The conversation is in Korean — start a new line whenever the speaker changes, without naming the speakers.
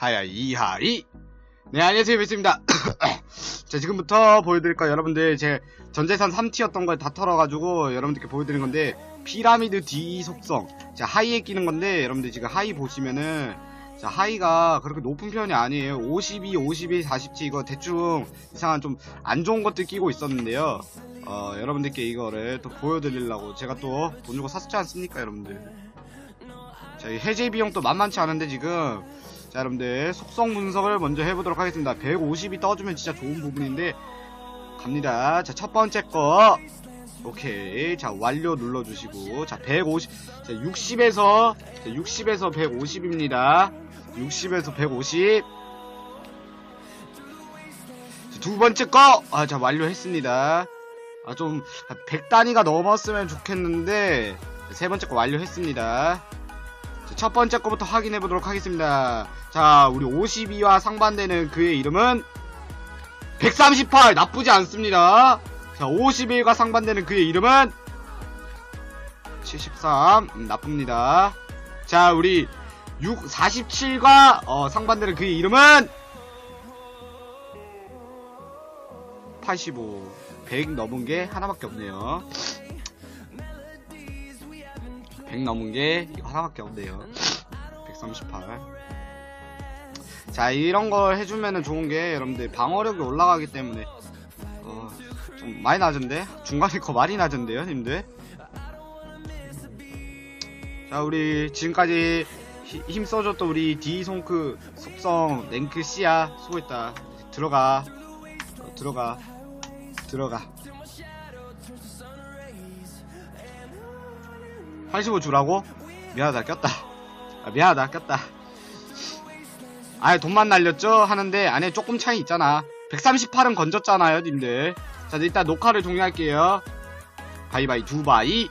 하야 이하이 네 안녕하세요 베스입니다. 자 지금부터 보여드릴 거예요 여러분들 제 전재산 3티였던 걸 다 털어가지고 여러분들께 보여드린 건데 피라미드 D 속성. 자 하이에 끼는 건데 여러분들 지금 하이 보시면은 자 하이가 그렇게 높은 편이 아니에요. 52, 52, 47 이거 대충 이상한 좀 안 좋은 것들 끼고 있었는데요. 어 여러분들께 이거를 또 보여드리려고 제가 또 돈 주고 샀지 않습니까 여러분들? 자, 이 해제 비용도 만만치 않은데 지금 자 여러분들 속성 분석을 먼저 해보도록 하겠습니다. 150이 떠주면 진짜 좋은 부분인데 갑니다. 자 첫 번째 거. 오케이. 자 완료 눌러주시고. 자 150, 자 60에서 자, 60에서 150입니다. 60에서 150두 번째 거! 아, 자, 완료했습니다. 아, 좀, 100단위가 넘었으면 좋겠는데, 세 번째 거 완료했습니다. 자, 첫 번째 거부터 확인해 보도록 하겠습니다. 자, 우리 52와 상반되는 그의 이름은 138 나쁘지 않습니다. 자, 51과 상반되는 그의 이름은 73 음, 나쁩니다. 자, 우리 6 47과 어, 상반되는 그의 이름은 85 100 넘은 게 하나밖에 없네요. 100 넘은 게 이거 하나밖에 없네요. 138. 자, 이런 걸 해주면은 좋은 게 여러분들 방어력이 올라가기 때문에 어, 좀 많이 낮은데? 중간에 거 많이 낮은데요, 님들? 자, 우리 지금까지 히- 힘 써줬던 우리 디송크 속성 랭크 C야 수고했다. 들어가. 어, 들어가. 들어가. 85 주라고? 미안하다, 꼈다. 아, 미안하다, 꼈다. 아예 돈만 날렸죠? 하는데 안에 조금 차이 있잖아. 138은 건졌잖아요, 님들. 자, 일단 녹화를 종료할게요. 바이바이, 두바이.